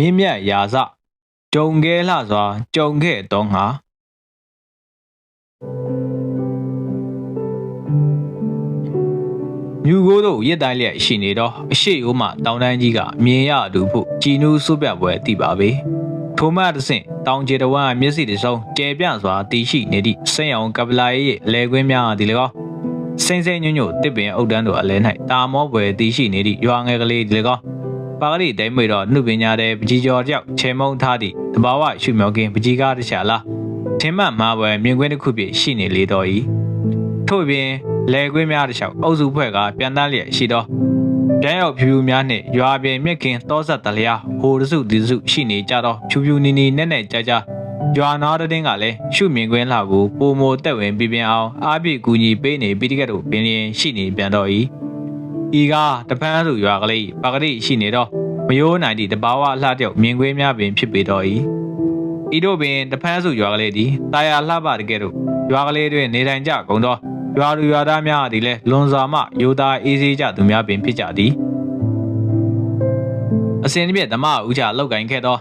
မင်းမြတ်ရာဇကြုံခဲ့လှစွာကြုံခဲ့တော့ငါမြူကိုတို့ရစ်တိုင်းလျက်ရှိနေတော့အရှိအိုးမှတောင်တန်းကြီးကမြင်ရတူဖို့ကြည်နူးစွပြပွဲတည်ပါပဲထိုမှတစ်ဆင့်တောင်ကျေတဝမ်းမျက်စိတစ်စုံကျဲပြန့်စွာတီရှိနေသည့်စိန်အောင်ကပလာရဲ့အလဲကွင်းများဒီလေကောစိမ့်စိမ့်ညွန့်ညွန့်တစ်ပင်အုတ်တန်းတို့အလဲ၌တာမောပွဲတီရှိနေသည့်ရွာငယ်ကလေးဒီလေကော ပါကလေးဒိမ့်မွေတော့နှုတ်ပညာတဲ့ပကြီးကျော်တယောက်ချေမုံထားသည့်တဘာဝရှုမြောက်ကင်းပကြီးကားတစ်ချာလားထင်မှတ်မှာပွဲမြင်ကွင်းတစ်ခုပြည့်ရှိနေလေတော့ဤထို့ပြင်လဲကွင်းများတစ်ချောက်အုပ်စုဖွဲ့ကပြန်သားလျက်ရှိတော့ပြန်ရောက်ဖြူဖြူများနှင့်ရွာပြင်မြက်ခင်တောဆက်တလျာဟိုတစုဒီစုရှိနေကြတော့ဖြူဖြူနီနီနဲ့နဲ့ကြကြရွာနာတဲ့တင်းကလည်းရှုမြင်ကွင်းလှကိုပုံမိုတက်ဝင်ပြပြအောင်အားပြကူညီပေးနေပြီးတကက်တို့ပင်လျင်ရှိနေပြန်တော့ ဤဤကတပန်းစုရွာကလေးပါကတိရှိနေတော့မယိုးနိုင်သည့်တဘာဝလှတဲ့မြင်ကွင်းများပင်ဖြစ်ပေတော့ဤဤတို့ပင်တပန်းစုရွာကလေးသည်တာယာလှပတကယ်တို့ရွာကလေးတွင်နေထိုင်ကြကုန်သောရွာလူရွာသားများသည်လည်းလွန်စွာမှယူသားအေးဆေးကြသူများပင်ဖြစ်ကြသည်အစဉ်တစ်ပြည့်ဓမ္မဥချလောက်ကင်ခဲ့သော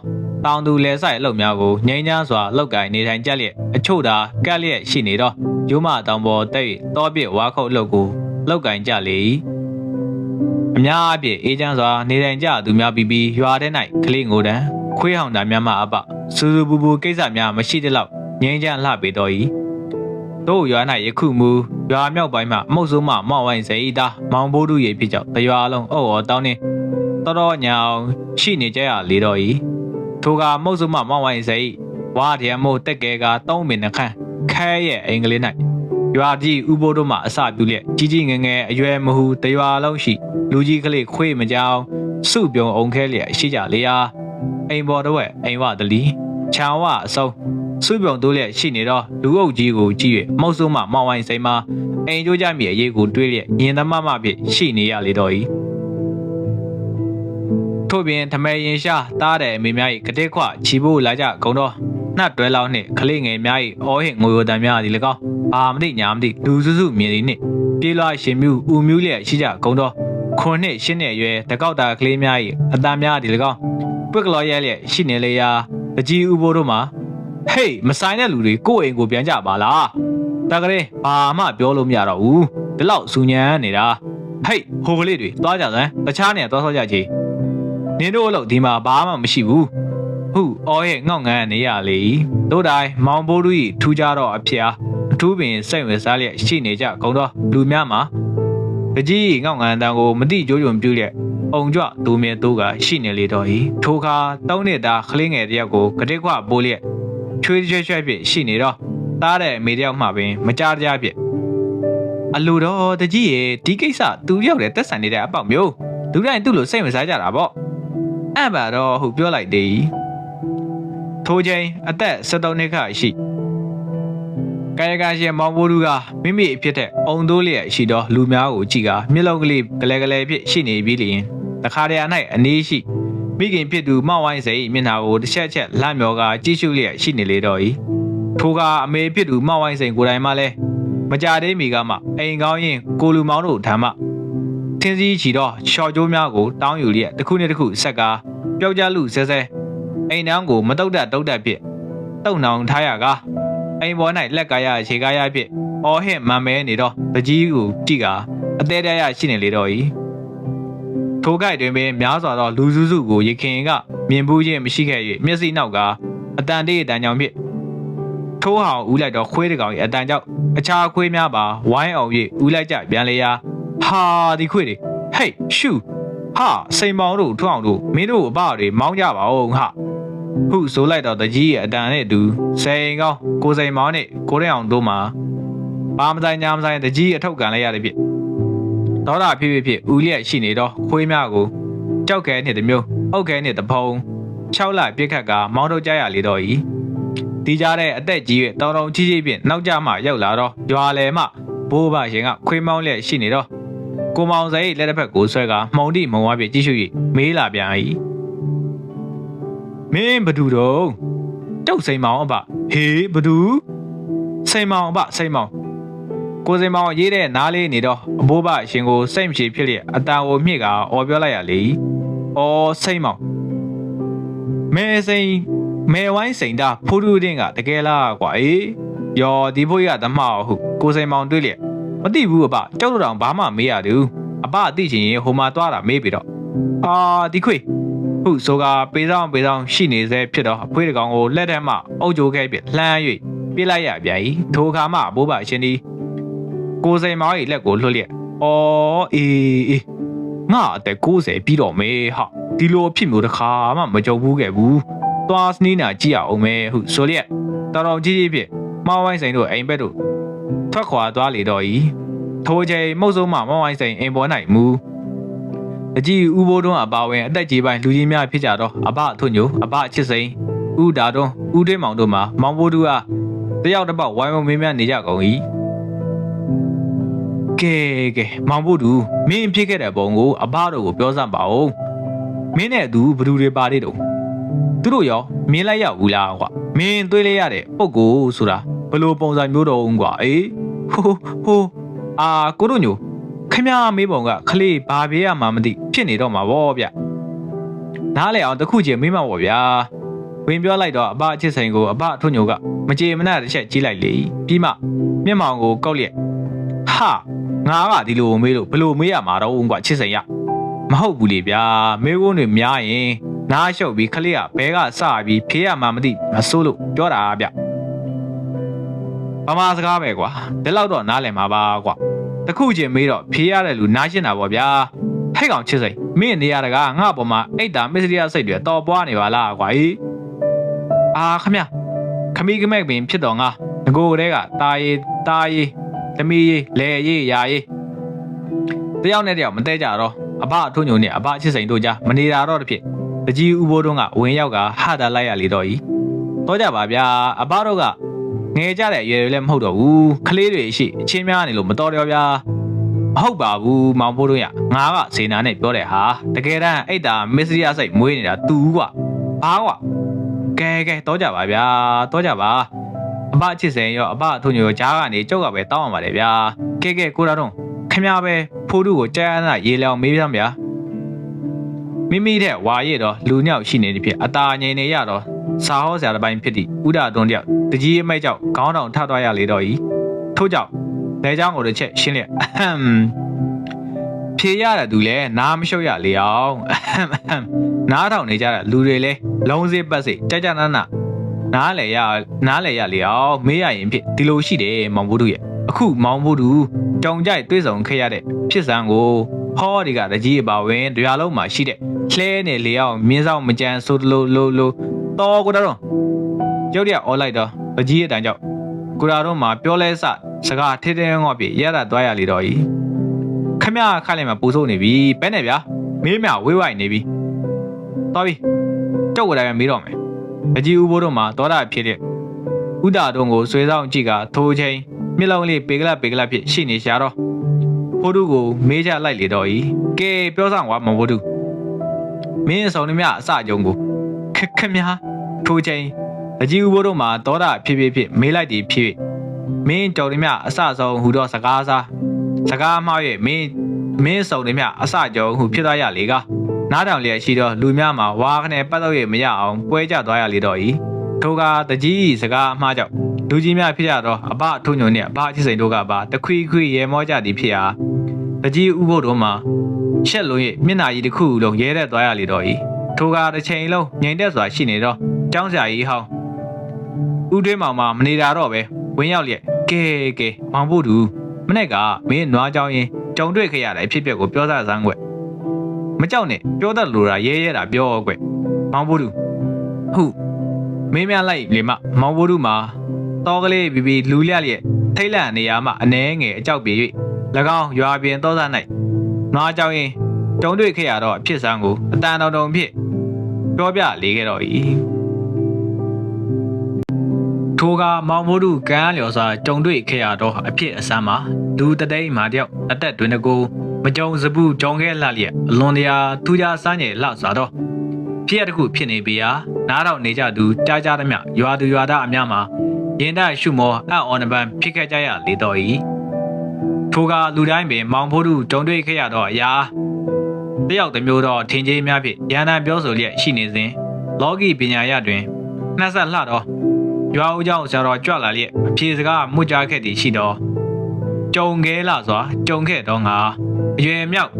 တောင်သူလယ်ဆိုင်အလုပ်များကိုငြိမ်းချမ်းစွာလောက်ကင်နေထိုင်ကြလျက်အချို့သာကက်လျက်ရှိနေသောရိုးမတောင်ပေါ်တက်၍တောပြစ်ဝါခုတ်အလုပ်ကိုလောက်ကင်ကြလေ၏ အများအပြည့်အေးချမ်းစွာနေထိုင်ကြသူများပြီးပြီးရွာထဲ၌ကလေးငိုတန်းခွေးဟောင်တာများမှအပစူစူပူပူကိစ္စများမရှိသလောက်ငြိမ်းချမ်းလှပေတော်၏တို့ရွာ၌ယခုမူရွာမြောက်ပိုင်းမှအမှုဆိုးမှမောက်ဝိုင်းစေဤသားမောင်ဘိုးတို့ရေဖြစ်ကြောင့်တရွာလုံးအုပ်အော်တောင်းနေတော်တော်ညာအောင်ရှိနေကြရလေတော့ဤထိုကမုတ်ဆိုးမှမောက်ဝိုင်းစေဤဝါတရမို့တက်ကဲကသုံးပင်နှခမ်းခဲရဲ့အင်္ဂလိပ်၌ ရွာကြီးဥပိုးတို့မှအစပြုလျက်ကြီးကြီးငယ်ငယ်အရွယ်မဟုတရွာလုံးရှိလူကြီးကလေးခွေးမကြောင်စုပြုံအောင်ခဲလျက်ရှိကြလေရာအိမ်ပေါ်တော့အိမ်ဝတလီချောင်ဝအစုံစုပြုံတိုးလျက်ရှိနေတော့လူအုပ်ကြီးကိုကြည့်၍မုတ်ဆိုးမှမောင်ဝိုင်းစိမ်းမှာအိမ်ကျိုးကြမိအရေးကိုတွေးလျက်ရင်သမမဖြစ်ရှိနေရလေတော့၏ထို့ပြင်ထမဲရင်ရှာတားတဲ့အမေများ၏ကတိခွချီဖို့လာကြကုန်တော့ နှတ်တွဲလောက်နှင့်ခလေးငယ်များ၏အောဟင့်ငိုယိုတံများသည်၎င်းအာမသိညာမသိလူစုစုမြင်သည်နှင့်ပြေးလွှားရှင်မြူဥမြူလျက်ရှိကြကုန်တော့ခွန်နှင့်ရှင်းတဲ့ရွယ်တကောက်တာကလေးများ၏အတန်များသည်၎င်းပွက်ကလော်ရဲလျက်ရှိနေလေရာတကြီးဥပိုးတို့မှာဟေးမဆိုင်တဲ့လူတွေကိုယ့်အိမ်ကိုပြန်ကြပါလားတကလေးဘာမှပြောလို့မရတော့ဘူးဒီလောက်စူညံနေတာဟေးဟိုကလေးတွေသွားကြစမ်းတခြားနေသွားဆောကြကြည်နင်တို့အလုပ်ဒီမှာဘာမှမရှိဘူး ဟုအော်ရဲ့ငေါက်ငန်းနေရလေတို့တိုင်းမောင်ဘိုးတို့ဤထူးကြတော့အဖျားအထူးပင်စိတ်ဝင်စားလျက်ရှိနေကြကုန်တော့လူများမှာတကြီးငေါက်ငန်းတန်ကိုမတိကြိုးကြုံပြူလျက်အုံကြွဒူမြဲတို့ကရှိနေလေတော့ဤထိုခါတောင်းနေတာခလင်းငယ်တယောက်ကိုကတိခွပိုးလျက်ချွေးချွဲချွဲဖြစ်ရှိနေတော့တားတဲ့အမေတယောက်မှပင်မကြားကြဖြစ်အလိုတော့တကြီးရဲ့ဒီကိစ္စသူရောက်တဲ့တက်ဆန်နေတဲ့အပေါက်မျိုးလူတိုင်းသူ့လိုစိတ်ဝင်စားကြတာပေါ့အဲ့ပါတော့ဟုတ်ပြောလိုက်သေး ထိုချိန်အသက်73နှစ်ခန့်ရှိကာယကရှင်မောင်ဘိုးသူကမိမိအဖြစ်တဲ့အုံတိုးလျက်ရှိသောလူများကိုကြည့်ကမျက်လုံးကလေးကလေးကလေးဖြစ်ရှိနေပြီးလျင်တခါတရံ၌အနည်းရှိမိခင်ဖြစ်သူမောက်ဝိုင်းစိမျက်နှာကိုတစ်ချက်ချက်လမ်းမြော်ကကြည့်ရှုလျက်ရှိနေလေတော့၏ထိုကအမေဖြစ်သူမောက်ဝိုင်းစိကိုယ်တိုင်မှလည်းမကြသေးမီကမှအိမ်ကောင်းရင်ကိုလူမောင်တို့ထမ်းမှထင်းစည်းချီတော့ရှော့ကျိုးများကိုတောင်းယူလျက်တစ်ခုနဲ့တစ်ခုဆက်ကားပျောက်ကြလူဆဲဆဲ အိမ်နှောင်းကိုမတုတ်တတ်တုတ်တတ်ဖြစ်တုံနှောင်ထားရကားအိမ်ပေါ်၌လက်ကားရခြေကားရဖြစ်အော်ဟင့်မမဲနေတော့ပကြီးကိုကြည့်ကာအသေးတရရှိနေလေတော့၏ထိုးကြိုက်တွင်ပင်များစွာသောလူစုစုကိုရခင်ကမြင်ဘူးခြင်းမရှိခဲ့၍မျက်စိနောက်ကအတန်တေးတန်ကြောင်ဖြစ်ထိုးဟောင်ဦးလိုက်တော့ခွေးတကောင်၏အတန်ကြောင့်အခြားခွေးများပါဝိုင်းအောင်၍ဦးလိုက်ကြပြန်လေရာဟာဒီခွေးတွေဟေးရှူဟာစိန်မောင်တို့ထွန်းအောင်တို့မင်းတို့အပတွေမောင်းကြပါဦးဟာ ဟုဆိုလိုက်တော့တကြီးရဲ့အတန်နဲ့အတူစိန်ကောင်းကိုစိန်မောင်နဲ့ကိုရဲအောင်တို့မှာပါမဆိုင်ညာမဆိုင်တကြီးအထောက်ကန်လိုက်ရတဲ့ဖြစ်ဒေါသဖြစ်ဖြစ်ဖြစ်ဦးလျက်ရှိနေတော့ခွေးများကိုကြောက်ခဲနဲ့တမျိုးအုတ်ခဲနဲ့တဖုံ6လပြစ်ခတ်ကမောင်းတော့ကြရလေတော့ဤဒီကြတဲ့အသက်ကြီးရဲ့တောင်တောင်ကြီးကြီးဖြင့်နောက်ကျမှရောက်လာတော့ရွာလေမှဘိုးဘရှင်ကခွေးမောင်းလျက်ရှိနေတော့ကိုမောင်စိလက်တစ်ဖက်ကိုဆွဲကမှုံတိမုံဝါပြကြည့်ရှု၍မေးလာပြန်၏ မင်းဘဒူတော့တုတ်စိန်မောင်အပဟေးဘဒူစိန်မောင်အပစိန်မောင်ကိုစိန်မောင်ရေးတဲ့နားလေးနေတော့အဘိုးဘရှင်ကိုစိတ်မရှိဖြစ်လျက်အတန်ကိုမြင့်ကအော်ပြောလိုက်ရလေ။အော်စိန်မောင်မဲစိန်မဲဝိုင်းစိန်တာဖိုးတူတင်းကတကယ်လားကွာအေးယော်ဒီဖိုးရသမောက်ဟုကိုစိန်မောင်တွေးလျက်မသိဘူးအပကြောက်တော့တောင်ဘာမှမေးရတူအပအသိချင်ရင်ဟိုမှာသွားတာမေးပြီတော့အာဒီခွေ ဟုဆိုကပေးဆောင်ပေးဆောင်ရှိနေစေဖြစ်တော့အဖွေးတကောင်ကိုလက်ထက်မှအုပ်ကြိုးခဲ့ပြီးလှမ်း၍ပြစ်လိုက်ရပြန်၏ထိုအခါမှဘိုးဘအရှင်ဒီကိုစိန်မောင်၏လက်ကိုလွှတ်လျက်အော်အေးအေးငါအသက်60ပြီးတော့မေဟာဒီလိုအဖြစ်မျိုးတစ်ခါမှမကြုံဘူးခဲ့ဘူးသွားစနီးနာကြည့်ရအောင်မဲဟုဆိုလျက်တော်တော်ကြီးကြီးဖြင့်မောင်ဝိုင်းစိန်တို့အိမ်ဘက်တို့ထွက်ခွာသွားလေတော့၏ထိုချိန်မုတ်ဆုံးမှမောင်ဝိုင်းစိန်အိမ်ပေါ်၌မူ အကြီးဦးဘိုးတွန်းအပါဝင်အသက်ကြီးပိုင်းလူကြီးများဖြစ်ကြတော့အဘအထွညိုအဘအချစ်စိန်ဦးဒါတွန်းဦးတွင်းမောင်တို့မှာမောင်ဘိုးတူအားတယောက်တစ်ပေါက်ဝိုင်းဝန်းမင်းများနေကြကုန်၏ကဲကဲမောင်ဘိုးတူမင်းဖြစ်ခဲ့တဲ့ပုံကိုအဘတို့ကိုပြောစမ်းပါဦးမင်းနဲ့အတူဘယ်သူတွေပါသေးတုံးသူတို့ရောမင်းလိုက်ရဘူးလားကွာမင်းတွေးလိုက်ရတဲ့ပုံကိုဆိုတာဘယ်လိုပုံစံမျိုးတော့ကွာအေးဟိုဟိုအာကိုတို့ညို ခမရမေးပုံကခလေးဘာပြေးရမှမသိဖြစ်နေတော့မှာဗောဗျနားလေအောင်တစ်ခုချင်းမေးမှာဗောဗျာဝင်ပြောလိုက်တော့အဘအချစ်ဆိုင်ကိုအဘအထွညိုကမကြေမနက်တစ်ချက်ကြီးလိုက်လေပြီးမှမျက်မှောင်ကိုကောက်လျက်ဟာငါကဒီလိုမေးလို့ဘယ်လိုမေးရမှာတော့ကွာချစ်ဆိုင်ရမဟုတ်ဘူးလေဗျာမေးခွန်းတွေများရင်နားလျှော့ပြီးခလေးကဘဲကစပြီးဖေးရမှမသိမစိုးလို့ပြောတာဗျဗမာစကားပဲကွာဒီလောက်တော့နားလည်မှာပါကွာ တခုချင်းမေးတော့ဖေးရတဲ့လူနားရှင်းတာပေါ့ဗျာဟဲ့ကောင်ချစ်စိန်မင်းနေရတကငါ့ပေါ်မှာအိတ်တာမစ္စရိယစိတ်တွေတော်ပွားနေပါလားကွာဟီအာခမခမီးကမဲ့ပင်ဖြစ်တော့ငါငကိုတဲကတာရီတာရီသမီးရီလဲရီယာရီတယောက်နဲ့တယောက်မတဲကြတော့အဘအထွညုံနဲ့အဘချစ်စိန်တို့ကြားမနေတာတော့တဖြစ်တကြီးဦးဘိုးတို့ကဝင်ရောက်ကဟာတာလိုက်ရလေတော့ဤတော့ကြပါဗျာအဘတို့က ငယ်ကြတဲ့အရွယ်တွေလည်းမဟုတ်တော့ဘူးခလေးတွေရှိအချင်းများနေလို့မတော်တော့ဗျာမဟုတ်ပါဘူးမောင်ဖိုးတို့ရငါကစေနာနဲ့ပြောတယ်ဟာတကယ်တမ်းအဲ့တာမစ္စရိယစိတ်မွေးနေတာတူကွာဘာကွာကဲကဲတော့ကြပါဗျာတော့ကြပါအဘချစ်စိန်ရောအဘအထုံညိုကြားကနေကြောက်ကပဲတောင်းအောင်ပါတယ်ဗျာကဲကဲကိုတော်တော့ခမရပဲဖိုးတို့ကိုကြားရတာရေလောင်မေးပြမ်းဗျာမိမိတဲ့ဝါရည်တော့လူညောက်ရှိနေသည်ဖြစ်အตาငိန်နေရတော့ စာဟောဆရာတစ်ပိုင်းဖြစ်သည့်ဥဒတွန်းတယောက်တကြီးအမိတ်ကြောင့်ခေါင်းတောင်ထသွားရလေတော့ဤထို့ကြောင့်လဲเจ้าကိုတစ်ချက်ရှင်းလျက်အဟမ်ဖြေရတဲ့သူလဲနားမလျှော့ရလေအောင်အဟမ်အဟမ်နားထောင်နေကြတဲ့လူတွေလဲလုံးစည်းပတ်စိကြကြနာနာနားလေရနားလေရလေအောင်မေးရရင်ဖြစ်ဒီလိုရှိတယ်မောင်ဘုဒ္ဓရဲ့အခုမောင်ဘုဒ္ဓကြောင်ကြိုက်တွေးဆောင်ခဲ့ရတဲ့ဖြစ်စံကိုဟောဒီကတကြီးအပါဝင်တရားလုံးမှာရှိတဲ့လှဲနေလေအောင်မြင်းဆောင်မကြမ်းဆိုလိုလိုလို တော်ကိုတော်ရုပ်ရအော်လိုက်တော့တကြီးအတန်းကြောင့်ကိုရာတော့မှာပြောလဲစစကားထဲထဲငေါ့ပြရတာသွားရလေတော့ဤခမရခလိုက်မှာပူဆိုးနေပြီပဲနဲ့ဗျာမေးမြဝေးဝိုင်နေပြီတော်ပြီကြောက်ကြတယ်မေးတော့မယ်အကြီးဦးဘိုးတို့မှာဒေါသဖြစ်တဲ့ဥဒါတုံးကိုဆွဲဆောင်ကြည့်ကထိုးချင်းမျက်လုံးလေးပေကလပေကလဖြစ်ရှိနေရှာတော့ဖိုးတုကိုမေးချလိုက်လေတော့ဤကဲပြောဆောင်ကွာမဖိုးတုမင်းအစုံနှမြအစကြုံကို ခက်ခက်များထိုးချင်းအကြီးဦးဘိုးတို့မှာဒေါသဖြစ်ဖြစ်ဖြစ်မေးလိုက်သည်ဖြစ်မင်းကြော်နှမြအစဆုံးဟူတော့စကားစားစကားမှား၍မင်းမင်းစုံနှမြအစကြုံဟူဖြစ်သွားရလေကနားထောင်လျက်ရှိတော့လူများမှာဝါခနဲ့ပတ်သက်ရမရအောင်ပွဲကြသွားရလေတော့ဤထိုကတကြီးစကားအမှားကြောင့်လူကြီးများဖြစ်ရတော့အဘအထုံညုံနဲ့အဘအချစ်စိန်တို့ကပါတခွီခွီရဲမောကြသည်ဖြစ်ရာတကြီးဥဖို့တို့မှာရှက်လုံးရဲ့မျက်နာကြီးတစ်ခုလုံးရဲတဲ့သွားရလေတော့ဤ ထိုကတစ်ချိန်လုံးငြိမ်သက်စွာရှိနေတော့ကျောင်းဆရာကြီးဟောင်းဦးတွင်းမောင်မှာမနေတာတော့ပဲဝင်းရောက်လျက်ကဲကဲမောင်ဖို့တူမနေ့ကမင်းနွားကြောင်းရင်ကြုံတွေ့ခဲ့ရတဲ့အဖြစ်အပျက်ကိုပြောစားစမ်းကွယ်မကြောက်နဲ့ပြောတတ်လို့တာရဲရဲတာပြောကွယ်မောင်ဖို့တူဟုတ်မင်းများလိုက်လေမမောင်ဖို့တူမှာတောကလေးဘီဘီလူလျက်လျက်ထိတ်လန့်နေရမှအနှဲငယ်အကြောက်ပြေ၍၎င်းရွာပြင်သောသား၌နွားကြောင်းရင်ကြုံတွေ့ခဲ့ရတော့အဖြစ်စမ်းကိုအတန်တော်တုံဖြစ် ပြောပြလေခဲ့တော့၏ထိုကမောင်မိုးတို့ကန်းလျော်စွာကြုံတွေ့ခဲ့ရတော့အဖြစ်အစမ်းမှာလူတသိန်းမာတယောက်အသက်တွင်တကူမကြုံစဘူးကြုံခဲ့လှလျက်အလွန်တရာထူးခြားစမ်းငယ်လှစွာတော့ဖြစ်ရတစ်ခုဖြစ်နေပြီဟာနားတော့နေကြသူကြားကြသည်မြရွာသူရွာသားအများမှာရင်တရှုမောအံ့ဩနှပန်းဖြစ်ခဲ့ကြရလေတော့၏ထိုကလူတိုင်းပင်မောင်ဖိုးတို့ကြုံတွေ့ခဲ့ရတော့အရာ တယောက်တစ်မျိုးတော့ထင်ကြီးများဖြင့်ရန်တန်ပြောဆိုလျက်ရှိနေစဉ် လောကီပညာရတွင်နှက်ဆက်လှတော့ရွာဦးเจ้าဆရာတော်ကြွလာလျက်အဖြေစကားမှုကြားခဲ့သည်ရှိတော့ကြုံခဲလာစွာကြုံခဲ့တော့ငါအရွယ်မြောက်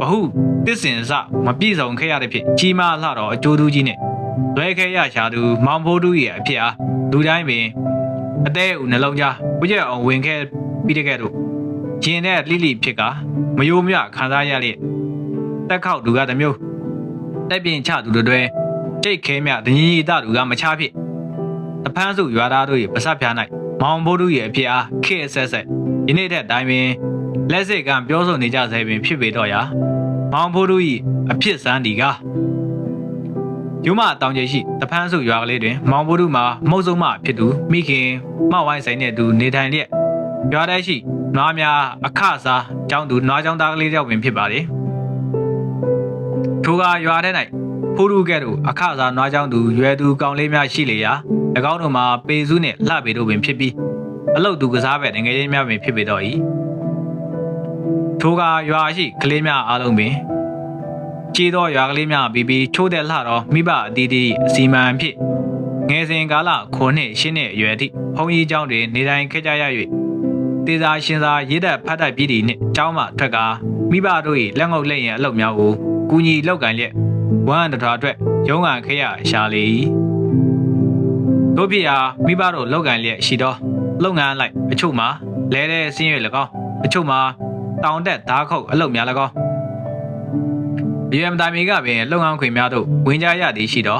ဘဟုတစ္ဆင်စမပြည့်စုံခဲ့ရတဲ့ဖြစ်ကြီးမားလှတော့အကျိုးသူကြီးနဲ့လွဲခဲရရှာသူမောင်ဖိုးတူရဲ့အဖြစ်အားလူတိုင်းပင်အသေးဦးနှလုံးသားဝိကျက်အောင်ဝင်ခဲ့ပြီးတကဲ့သို့ ရင်နဲ့လိလိဖြစ်ကမယိုးမြခံစားရလျက်တက်ခောက်သူကတစ်မျိုးတက်ပြင်းချသူတို့တွေတိတ်ခဲမြတညီညီတသူကမချဖြစ်တဖန်းစုရွာသားတို့ရဲ့ပစပ်ဖြား၌မောင်ဖိုးတူရဲ့အဖြစ်အားခေတ်ဆက်ဆက်ယနေ့တဲ့အတိုင်းပင်လက်စစ်ကပြောဆိုနေကြဆဲပင်ဖြစ်ပေတော့ရာမောင်ဖိုးတူ၏အဖြစ်စမ်းဒီကယူမတောင်ကျရှိတဖန်းစုရွာကလေးတွင် မောင်ဖိုးတူမှာမုတ်ဆုံးမဖြစ်သူမိခင်မဝိုင်းဆိုင်တဲ့သူနေထိုင်လျက်ရွာထဲရှိ နွားများအခစားကျောင်းသူနွားကျောင်းသားကလေးတယောက်ပင်ဖြစ်ပါလေထိုကရွာထဲ၌ဖိုးတူကဲ့သို့အခစားနွားကျောင်းသူရွယ်သူကောင်လေးများရှိလေရာ၎င်းတို့မှာပေစုနှင့်လှပေတို့ပင်ဖြစ်ပြီးအလုတ်သူကစားပဲငွေရင်းများပင်ဖြစ်ပေတော့၏ထိုကရွာရှိကလေးများအားလုံးပင်ကြေးသောရွာကလေးများပြီးပြီးချိုးတဲ့လှတော့မိဘအတီးတီးအစီမံဖြစ်ငယ်စဉ်ကာလ9နှစ်10နှစ်အရွယ်ထိဘုံကြီးကျောင်းတွင်နေတိုင်းခဲ့ကြရ၍ တေသာရှင်သာရေးသက်ဖတ်တတ်ပြည်သည်နှင့်ကျောင်းမှထွက်ကာမိဘတို့၏လက်ငုပ်လက်ရင်အလုပ်များကိုကူညီလောက်ကန်လျက်ဝမ်းတထွာအတွက်ရုံးကန်ခဲ့ရရှာလေ၏တို့ဖြစ်ရာမိဘတို့လောက်ကန်လျက်ရှိသောလုပ်ငန်းလိုက်အချို့မှာလဲတဲ့ဆင်းရဲ၎င်းအချို့မှာတောင်တက်ဓားခုတ်အလုပ်များ၎င်းရွေမတာမီကပင်လုပ်ငန်းခွင်များတို့ဝင်ကြရသည်ရှိသော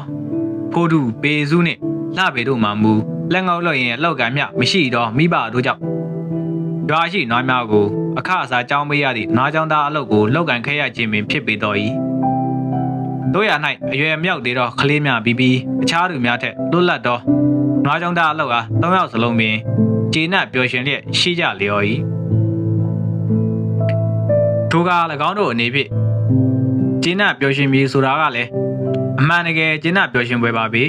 ဖိုးတူပေစုနှင့်လှပေတို့မှမူလက်ငေါက်လို့ရင်အလောက်ကန်မြမရှိသောမိဘတို့ကြောင့် ရွာရှိနွားများကိုအခအစားကြောင်းပေးရသည့်နွားကြောင်းသားအလုပ်ကိုလောက်ကန်ခဲ့ရခြင်းပင်ဖြစ်ပေတော်၏တို့ရ၌အရွယ်မြောက်သေးသောကလေးများပြီးပြီးအခြားသူများထက်လွတ်လပ်သောနွားကြောင်းသားအလုပ်အား၃ယောက်စလုံးပင်ကျေနပ်ပျော်ရွှင်လျက်ရှိကြလျော်၏ထိုက၎င်းတို့အနေဖြင့်ကျေနပ်ပျော်ရွှင်ပြီးဆိုတာကလည်းအမှန်တကယ်ကျေနပ်ပျော်ရွှင်ပွဲပါပဲ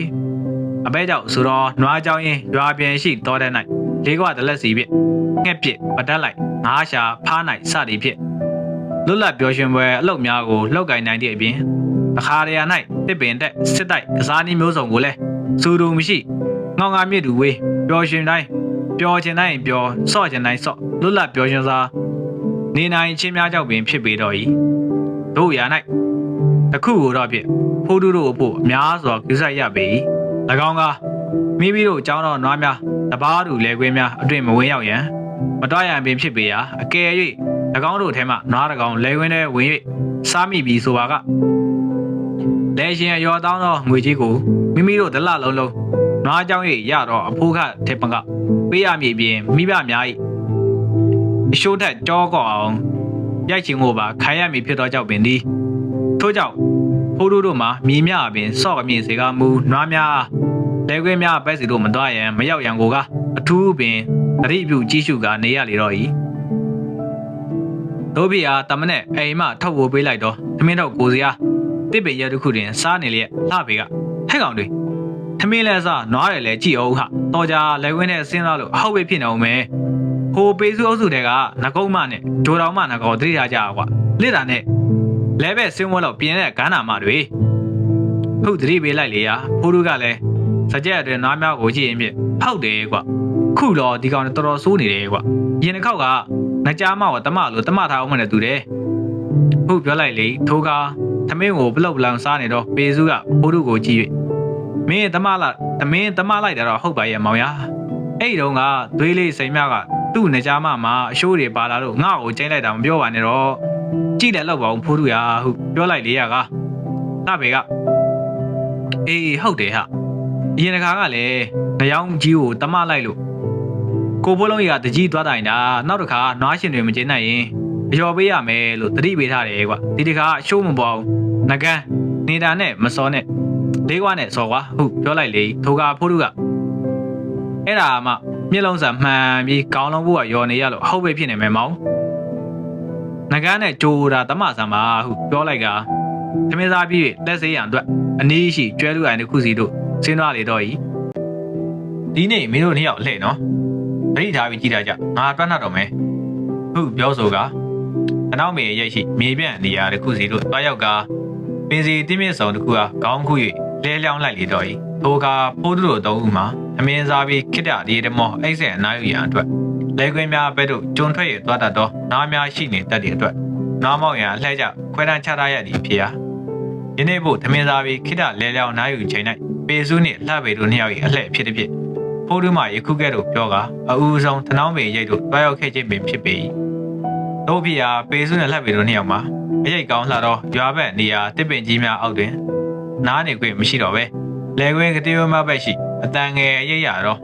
အပဲကြောင့်ဆိုတော့နွားကြောင်းရင်ရွာပြန်ရှိတော်တဲ့၌ လေးကွာတလက်စီဖြင့်ငှက်ပြစ်ပတက်လိုက်ငါးရှာဖားနိုင်စသည်ဖြင့်လွတ်လပ်ပျော်ရွှင်ပွဲအလုပ်များကိုလောက်ကင်နိုင်တဲ့အပြင်တစ်ခါတရံ၌တစ်ပင်တက်စစ်တိုက်ကစားနည်းမျိုးစုံကိုလည်းစူတူမရှိငောင်ငါမြစ်တူဝေးပျော်ရွှင်တိုင်းပျော်ချင်တိုင်းပျော်ဆော့ချင်တိုင်းဆော့လွတ်လပ်ပျော်ရွှင်စွာနေနိုင်ချင်းများကြောင့်ပင်ဖြစ်ပေတော့၏တို့ရာ၌တခုကိုတော့ဖြင့်ဖိုးတူတို့အဖို့အများစွာကိစ္စရပေ၏၎င်းကမိမိတို့အကြောင်းတော်နွားများ တပားသူလဲခွင်းများအတွင်မဝင်ရောက်ရန်မတော်ရန်ပင်ဖြစ်ပေရာအကယ်၍၎င်းတို့ထဲမှနွားတကောင်လဲခွင်းထဲဝင်၍စားမိပြီဆိုပါကလဲရှင်ရောတောင်းသောငွေကြီးကိုမိမိတို့ဒလလုံးလုံးနွားเจ้า၏ရတော့အဖိုးခထေပကပေးရမည်ပြင်မိဘများ၏အရှိုးထက်ကြောကောက်အောင်ရိုက်ချင်ကိုပါခိုင်းရမည်ဖြစ်သောကြောင့်ပင်သည်ထို့ကြောင့်ဖိုးတို့တို့မှာမြေမြပင်စော့အမြင့်စေကမူနွားများ လဲခွင်းများပဲစီတို့မတော်ရန်မရောက်ရန်ကိုကအထူးပင်တတိပြုကြီးစုကနေရလေတော့၏တို့ပြအားတမနဲ့အိမ်မထုတ်ဖို့ပေးလိုက်တော့သမင်းတော့ကိုစရာတစ်ပင်ရတစ်ခုတွင်စားနေလျက်လှပေကဟဲ့ကောင်တွေသမင်းလဲစားနွားတယ်လဲကြည်အောင်ဟာတော်ကြလဲခွင်းနဲ့စဉ်းစားလို့အဟုတ်ပဲဖြစ်နေအောင်မယ်ဟိုပေးစုအုပ်စုတွေကငကုံးမနဲ့ဂျိုတော်မငကောသတိထားကြကွာလစ်တာနဲ့လဲပဲစင်းဝဲတော့ပြင်းတဲ့ကန်းနာမတွေဟုတ်သတိပေးလိုက်လေရာဖိုးတို့ကလည်း စကြက်အတွင်နွားများကိုကြည့်ရင်ဖြင့်ဟုတ်တယ်ကွာခုတော့ဒီကောင်တော်တော်ဆိုးနေတယ်ကွာရင်တစ်ခေါက်ကငကြားမကိုတမလို့တမထားအောင်မနဲ့တူတယ်ဟုတ်ပြောလိုက်လေထိုးကားသမင်းကိုဘလောက်ဘလောင်စားနေတော့ပေစုကဖိုးတို့ကိုကြည့်၍မင်းတမလာသမင်းတမလိုက်တာတော့ဟုတ်ပါရဲ့မောင်ရအဲ့တုန်းကသွေးလေးစိမ်မြကသူ့ငကြားမမှာအရှိုးတွေပါလာလို့ငါ့ကိုကျင်းလိုက်တာမပြောပါနဲ့တော့ကြည့်တယ်လောက်ပါအောင်ဖိုးတို့ရဟုတ်ပြောလိုက်လေရကငါဘေကအေးဟုတ်တယ်ဟာ အရင်တခါကလည်းနယောင်ကြီးကိုတမလိုက်လို့ကိုဖိုးလုံးကြီးကတကြီးသွားတိုင်တာနောက်တစ်ခါနွားရှင်တွေမကျင်းနိုင်ရင်အလျော်ပေးရမယ်လို့တတိပေးထားတယ်ကွာဒီတခါအရှိုးမပေါ်အောင်ငကန်းနေတာနဲ့မစောနဲ့လေးကွာနဲ့စော်ကွာဟုတ်ပြောလိုက်လေထိုကဖိုးတို့ကအဲ့ဒါမှမျက်လုံးစာမှန်ပြီးကောင်းလုံးဘုကယော်နေရလို့ဟုတ်ပဲဖြစ်နေမယ်မောင်ငကန်းနဲ့ကြိုးတာတမဆံပါဟုတ်ပြောလိုက်ကသမင်းစားပြီးလက်စေးရန်အတွက်အနည်းရှိကျွဲလူအိုင်တစ်ခုစီတို့ ဆင်းသွားလေတော့ဤဒီနေ့မင်းတို့နှစ်ယောက်လှည့်နော်ဒိဋ္ဌထားပြီးကြည့်တာကြငါတွန်းတော့မယ်ဟုတ်ပြောဆိုကအနောက်မေရဲ့ရိတ်ရှိမြေပြန့်နေရာတစ်ခုစီတို့တွားရောက်ကပင်စီတင်းမြင့်ဆောင်တစ်ခုအားခေါင်းခု၍လဲလျောင်းလိုက်လေတော့၏ထိုအခါဖိုးသူတို့သုံးဦးမှာအမင်းစားပြီးခိတ္တဒီတမောအိတ်ဆက်အနားယူရန်အတွက်လဲခွင်းများဘက်သို့ကျွန်းထွက်ရသွားတတ်သောနားများရှိနေတတ်သည့်အတွက်နားမောက်ရန်အလှဲ့ကျခွဲတန်းချထားရသည်ဖြစ်ရာယနေ့ဖို့သမင်းစားပြီးခိတ္တလဲလျောင်းနားယူချိန်၌ ပေစုနှင့်လှပေတို့နှစ်ယောက်၏အလှဲ့ဖြစ်သည်ဖြင့်ဖိုးသူမှယခုကဲ့သို့ပြောကာအူအဆုံးထနောင်းပေရိတ်တို့တွားရောက်ခဲ့ခြင်းပင်ဖြစ်ပေ၏တို့ဖြစ်ရာပေစုနှင့်လှပေတို့နှစ်ယောက်မှာအရိတ်ကောင်းလှသောရွာဘက်နေရာတစ်ပင်ကြီးများအောက်တွင် နားနေခွင့်မရှိတော့ပဲလဲခွင်းကတိဝမဘက်ရှိအတန်ငယ်အရိပ်ရတော့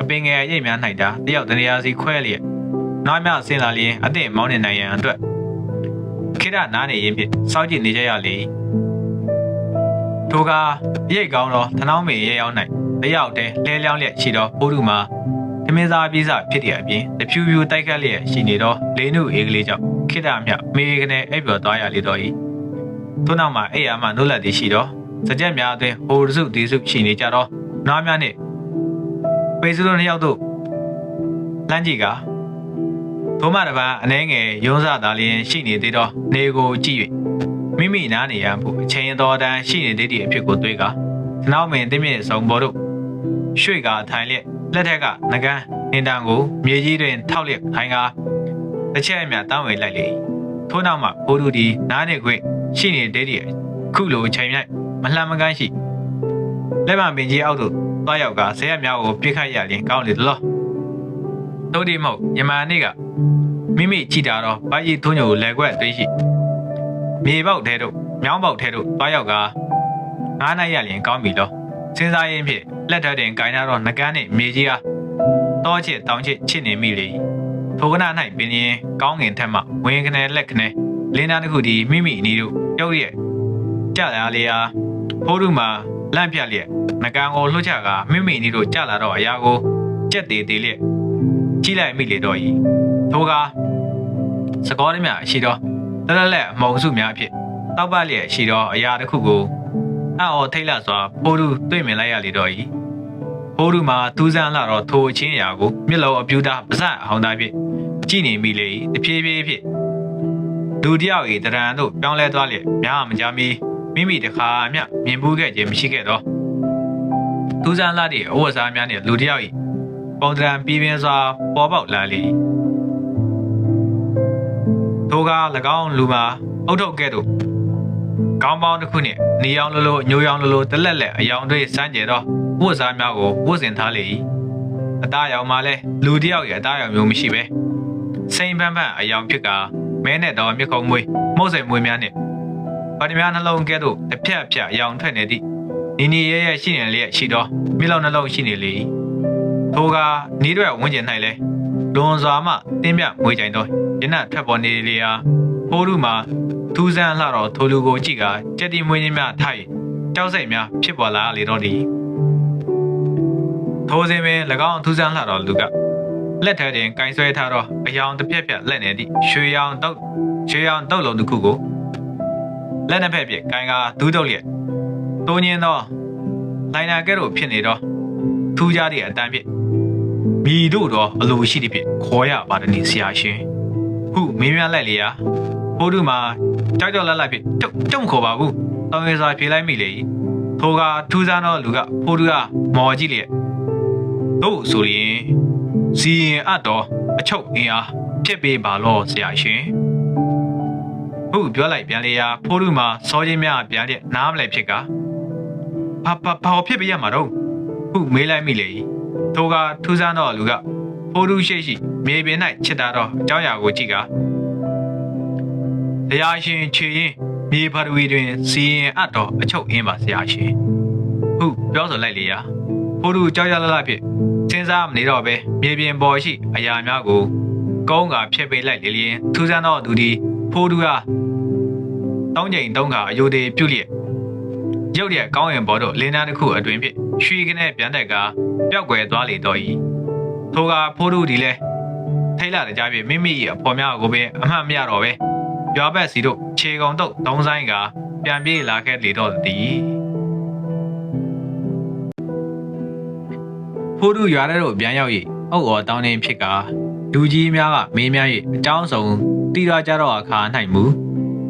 အပင်ငယ်အရိပ်များ၌တာတယောက်တနေရာစီခွဲလျက်နားမြဆင်လာလျင်အသင့်မောင်းနေနိုင်ရန်အတွက်ခိရနားနေရင်ဖြင့်စောင့်ကြည့်နေကြရလေ ထိုကအရိပ်ကောင်းတော့ထနောင်းမေရဲရောက်၌တယောက်တည်းလဲလျောင်းလျက်ရှိတော့ပိုးတူမှာခမင်းစားပြေးစားဖြစ်တဲ့အပြင်တဖြူဖြူတိုက်ခတ်လျက်ရှိနေတော့လေးနုအေးကလေးကြောင့်ခိရမြမေကနေအိပ်ပျော်သွားရလေတော့၏ထို့နောက်မှာအဲ့ရမှနှုတ်လက်တည်ရှိတော့စကြက်များအတွင်းဟိုစုဒီစုရှိနေကြတော့နားများနဲ့ပေစုတို့နှစ်ယောက်တို့လမ်းကြည့်ကသို့မှတပန်းအနှဲငယ်ရုံးစားသားလျင်ရှိနေသေးတော့နေကိုကြည့်၍ မိမိနားနေရန်ဖို့အချိန်တော်တန်ရှိနေသေးသည့်အဖြစ်ကိုတွေးကသနောက်မင်တင်းမြင့်ဆောင်ပေါ်တို့ရွှေ့ကထိုင်လျက်လက်ထက်ကငကန်းနင်တန်ကိုမြေကြီးတွင်ထောက်လျက်ထိုင်ကတစ်ချက်အမြတောင်းဝေလိုက်လေထို့နောက်မှဘိုးတို့ဒီနားနေခွင့်ရှိနေသေးသည့်ခုလိုအချိန်မြိုက်မလှမ်းမကန်းရှိလက်မပင်ကြီးအောက်သို့သွားရောက်ကဆဲရများကိုပြစ်ခတ်ရရင်ကောင်းလေသလားတို့ဒီမဟုတ်ယမန်နေ့ကမိမိကြည်တာတော့ဘာကြီးထုံးညိုလဲခွက်သွေးရှိ မြေပေါက်ထဲတို့မြောင်းပေါက်ထဲတို့သွားရောက်ကငားနိုင်ရရင်ကောင်းပြီလို့စဉ်းစားရင်းဖြင့်လက်ထက်တင်ဂိုင်းထားတော့ငကန်းနဲ့မြေကြီးအားတောချစ်တောင်းချစ်ချစ်နေမိလေထိုကနာ၌ပင်ရင်ကောင်းငင်ထက်မှဝင်ခနဲလက်ခနဲလင်းသားတစ်ခုဒီမိမိအနီးတို့ပြုတ်ရဲ့ကြရလေအားဖိုးတို့မှာလန့်ပြက်လျက်ငကံကိုလှုပ်ချကမိမိနီတို့ကြလာတော့အရာကိုကြက်သေးသေးလျက်ကြည့်လိုက်မိလေတော့ဤထိုကစကောရမြရှိတော့ လက်လက်လက်အမုံစုများအဖြစ်တောက်ပလျက်ရှိတော့အရာတစ်ခုကိုအအော်ထိတ်လတ်စွာဖိုးတို့တွေ့မြင်လိုက်ရလေတော့ဤဖိုးတို့မှာသူးဆန်းလာတော့ထိုအချင်းအရာကိုမျက်လုံးအပြူသားပါဇက်အဟောင်းသားဖြင့်ကြည့်နေမိလေ၏တဖြည်းဖြည်းဖြင့်လူတယောက်ဤတရံတို့ပြောင်းလဲသွားလျက်များမကြမီမိမိတခါမျှမြင်ဘူးခဲ့ခြင်းမရှိခဲ့တော့သူးဆန်းလာတဲ့အဝတ်စားများနဲ့လူတစ်ယောက်ဤပုံသဏ္ဍာန်ပြည်ပြင်းစွာပေါ်ပေါက်လာလေ ထိုက၎င်းလူမှာအုတ်ထုတ်ကဲ့သို့ကောင်းပေါင်းတစ်ခုနှင့်နေရောင်လိုလိုညိုရောင်လိုလိုတလက်လက်အယောင်တွေစမ်းကြဲတော့ဝတ်စားများကိုဝတ်ဆင်ထားလေ၏အသားရောင်မှာလဲလူတစ်ယောက်ရဲ့အသားရောင်မျိုးမရှိပဲစိန်ပန်းပန်းအယောင်ဖြစ်ကမဲနဲ့တော့မြက်ခုံမွေးမှုတ်စိမ်မွေးများနဲ့ပါတများနှလုံးကဲ့သို့တစ်ဖြတ်ဖြတ်ရောင်ထွက်နေသည့်နီနီရဲရဲရှိနေလျက်ရှိသောမြေလောက်နှလုံးရှိနေလေ၏ထိုကနီးရွယ်ဝန်းကျင်၌လဲ လွန်စွာမှတင်းပြမွေးကြိုင်သောရနထွက်ပေါ်နေလေရာဖိုးလူမှာထူးဆန်းလှတော့ထိုလူကိုကြည့်ကကြက်တီမွေးခြင်းများထိုက်ကြောက်စိတ်များဖြစ်ပေါ်လာလေတော့သည်ထိုစဉ်ပင်၎င်းထူးဆန်းလှတော့လူကလက်ထဲတွင်ကင်ဆွဲထားသောအယောင်တစ်ပြက်ပြက်လက်နေသည့်ရွှေရောင်တုတ်ရွှေရောင်တုတ်လုံးတစ်ခုကိုလက်နှစ်ဖက်ပြကိုင်ကဒူးတုပ်လျက်တိုးညင်းသောလိုင်နာကဲ့သို့ဖြစ်နေသောထူးခြားသည့်အတန်းဖြင့် မိတို့တော့အလိုရှိသဖြင့်ခေါ်ရပါတနည်းဆရာရှင်ဟုမင်းများလိုက်လေရာဘိုးတို့မှာကြောက်ကြောက်လတ်လတ်ဖြင့်တုတ်တုံခေါ်ပါဘူးတောင်းရစာဖြေလိုက်မိလေ၏ထိုကထူးဆန်းသောလူကဘိုးတို့ကမော်ကြည့်လျက်တို့ဆိုရင်စီရင်အပ်တော်အချုပ်အင်းအားဖြစ်ပေးပါလောဆရာရှင်ဟုတ်ပြောလိုက်ပြန်လေရာဖိုးလူမှာစောချင်းများပြန်တဲ့နားမလဲဖြစ်ကဘာဘာဘာဖြစ်ပြရမှာတော့ဟုတ်မေးလိုက်မိလေ ထိုကထူးဆန်းသောလူကဖိုးထုရှိရှိမြေပြင်၌ချစ်တာတော့အကြောင်းအရာကိုကြည့်ကာတရားရှင်ခြေရင်မြေပါရဝီတွင်စီရင်အပ်တော်အချုပ်အင်းပါဆရာရှင်ဟုတ်ပြောဆိုလိုက်လေရာဖိုးထုကြောက်ရလလဖြစ်စဉ်းစားမနေတော့ပဲမြေပြင်ပေါ်ရှိအရာများကိုကုန်းကဖျက်ပေးလိုက်လေလျင်ထူးဆန်းသောသူသည်ဖိုးထုကတောင်းကြိမ်တုံးကအယိုသေးပြုတ်လျက်ရုတ်ရက်ကောင်းရင်ပေါ်တော့လင်းသားတစ်ခုအတွင်ဖြင့်ရွှေကနေပြန်တဲ့ကား ပျောက်ကွယ်သွားလေတော့၏ထိုကဖိုးတို့ဒီလဲထိတ်လာတဲ့ကြားဖြင့်မိမိ၏အဖော်များကိုပင်အမှတ်မရတော့ပဲရွာဘက်စီတို့ခြေကုံတုတ်သုံးဆိုင်ကပြန်ပြေးလာခဲ့လေတော့သည်ဖိုးတို့ရွာထဲသို့ပြန်ရောက်၍အုတ်အော်တောင်းနေဖြစ်ကလူကြီးများကမေးများ၍အကြောင်းစုံတီးရကြတော့အခါ၌မူ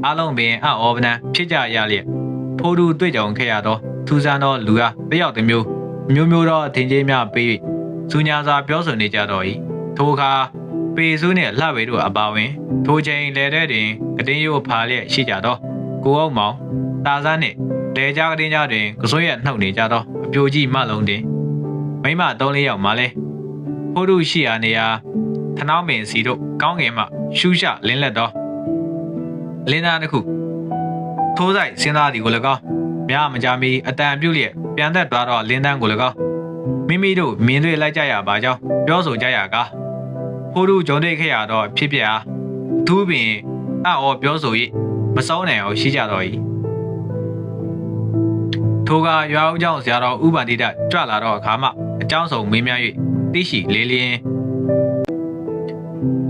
အားလုံးပင်အော်ပနံဖြစ်ကြရလျက်ဖိုးသူတွေ့ကြုံခဲ့ရသောထူးဆန်းသောလူအားတယောက်တစ်မျိုး မျိုးမျိုးသောထင်ကြီးများပေး၍စူညာစာပြောဆိုနေကြတော့၏ထိုအခါပေစုနှင့်လှဝေတို့အပါဝင် ထိုချိန်လေတဲ့တွင်ကတင်းရိုးဖာလျက်ရှိကြသောကိုအောင်မောင်တာစားနှင့်လေကြားကတင်းကြားတွင်ကစိုးရနှုတ်နေကြသောအပြိုကြီးမလုံးတင်မိမ၃လေးယောက်မှလည်းဖိုးသူရှိရာနေရာထနောင်းပင်စီတို့ကောင်းကင်မှရှူးရှလင်းလက်သောလင်းသားတစ်ခုထိုးဆိုင်စဉ်းစားသည်ကိုလည်းကောင်းမြားမကြမီအတန်ပြုတ်လျက် ပြန်သက်သွားတော့လင်းတန်းကိုလည်းကောင်းမိမိတို့မြင်တွေ့လိုက်ကြရပါကြောင်းပြောဆိုကြရကဖိုးတို့ဂျုံတွေ့ခဲ့ရတော့ဖြစ်ပြအားသူပင်အော်ပြောဆို၍မစောင်းနိုင်အောင်ရှိကြတော့၏ထိုကရွာအောင်ကြောင့်ဆရာတော်ဥပန္တိတကြွလာတော့အခါမှအကြောင်းဆုံးမေးမြန်း၍သိရှိလေးလျင်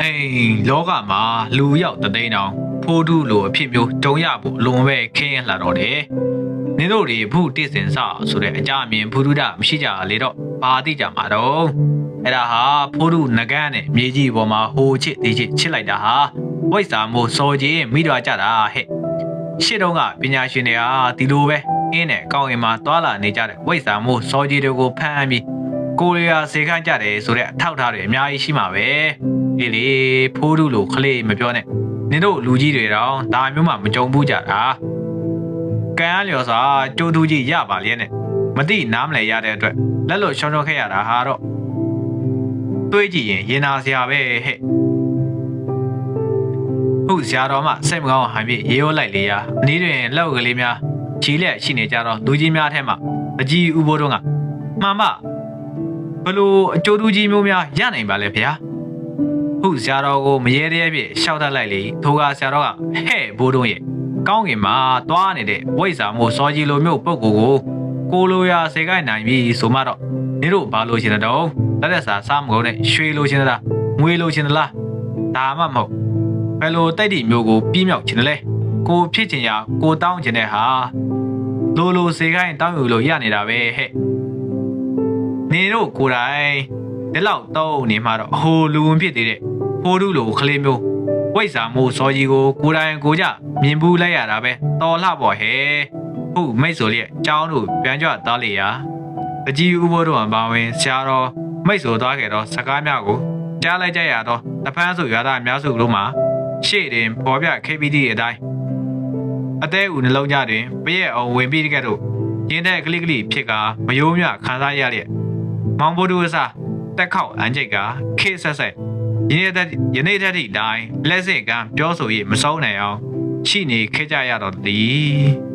အိမ်လောကမှာလူရောက်တသိန်းတောင်ဖိုးထုလိုအဖြစ်မျိုးတုံရဖို့လွန်ပဲခင်းရလာတော့တယ် နင်တို့တွေဘုတိစင်စဆိုတဲ့အကြအမြင်ဘုရုဒမရှိကြလေတော့ဘာသိကြမှာတော့အဲ့ဒါဟာဖိုးထုငကန်းနဲ့မြေကြီးပေါ်မှာဟိုချစ်ဒီချစ်ချစ်လိုက်တာဟာဝိဇ္ဇာမို့စော်ကြီးမိတော်ကြတာဟဲ့ရှစ်တုန်းကပညာရှင်တွေဟာဒီလိုပဲအင်းနဲ့ကောင်းရင်မှာတွာလာနေကြတဲ့ဝိဇ္ဇာမို့စော်ကြီးတွေကိုဖမ်းပြီးကိုရီးယားစေခန့်ကြတယ်ဆိုတဲ့အထောက်အထားတွေအများကြီးရှိမှာပဲအေးလေဖိုးထုလိုခလေးမပြောနဲ့နင်တို့လူကြီးတွေတော့ဒါမျိုးမှမကြုံဘူးကြတာ ကံအားလျော်စွာကြိုးတူးကြီးရပါလျက်နဲ့မတိနားမလဲရတဲ့အတွက်လက်လွတ်ရှောင်းရှောင်းခဲ့ရတာဟာတော့တွေးကြည့်ရင်ရင်နာစရာပဲဟဲ့ဟုတ်ဆရာတော်မှစိတ်မကောင်းဟန်ပြရေရောလိုက်လေရာအနည်းတွင်လောက်ကလေးများချီလက်ရှိနေကြတော့လူကြီးများထဲမှာအကြီးဥဘောတို့ကမှန်ပါဘလို့အကျိုးတူးကြီးမျိုးများရနိုင်ပါလဲဗျာဟုတ်ဆရာတော်ကိုမရေတည်းပြည့်ရှောက်တတ်လိုက်လေထိုကဆရာတော်ကဟဲ့ဘိုးတို့ရဲ့ ကောင်းကင်မှာသွားနေတဲ့ဝိဇ္ဇာမို့စောကြီးလိုမျိုးပုဂ္ဂိုလ်ကိုကိုလိုရာစေကိုက်နိုင်ပြီဆိုမှတော့နင်တို့ဘာလို့ရှင်တဲ့တော့လက်သက်စာစားမကုန်နဲ့ရွှေလိုရှင်သလားငွေလိုရှင်သလားဒါမှမဟုတ်ဘယ်လိုတိုက်တိမျိုးကိုပြင်းမြောက်ရှင်တယ်လဲကိုဖြစ်ချင်ရာကိုတောင်းချင်တဲ့ဟာလိုလိုစေကိုက်တောင်းယူလို့ရနေတာပဲဟဲ့နင်တို့ကိုယ်တိုင်ဒီလောက်တော့နေမှတော့အဟိုလူဝင်ဖြစ်သေးတဲ့ဖိုးထုလိုကလေးမျိုး ဝိဇ္ဇာမို့စောကြီးကိုကိုယ်တိုင်ကိုယ်ကြမြင်ဘူးလိုက်ရတာပဲတော်လှပေါ့ဟဲ့ဟုတ်မိတ်ဆိုလျက်ကျောင်းတို့ပြန်ကြွသားလေရာအကြီးဥဘောတို့အပါဝင်ဆရာတော်မိတ်ဆိုသွားခဲ့တော့စကားများကိုကြားလိုက်ကြရတော့တဖန်းစုရွာသားအများစုတို့မှာရှေ့တင်ပေါ်ပြ KPD အတိုင်းအသေးဦးနှလုံးသားတွင်ပရဲ့အောင်ဝင်ပြီးတကဲ့သို့ရင်းတဲ့ကလိကလိဖြစ်ကမယိုးမြခံစားရလျက်မောင်ဘိုးတို့အစားတက်ခေါက်အန်ချိတ်ကခေဆက်ဆက် ယနေ့တည်းယနေ့တည်းဒီတိုင်းလက်စစ်ကပြောဆို၍မဆုံးနိုင်အောင်ရှိနေခဲ့ကြရတော့သည်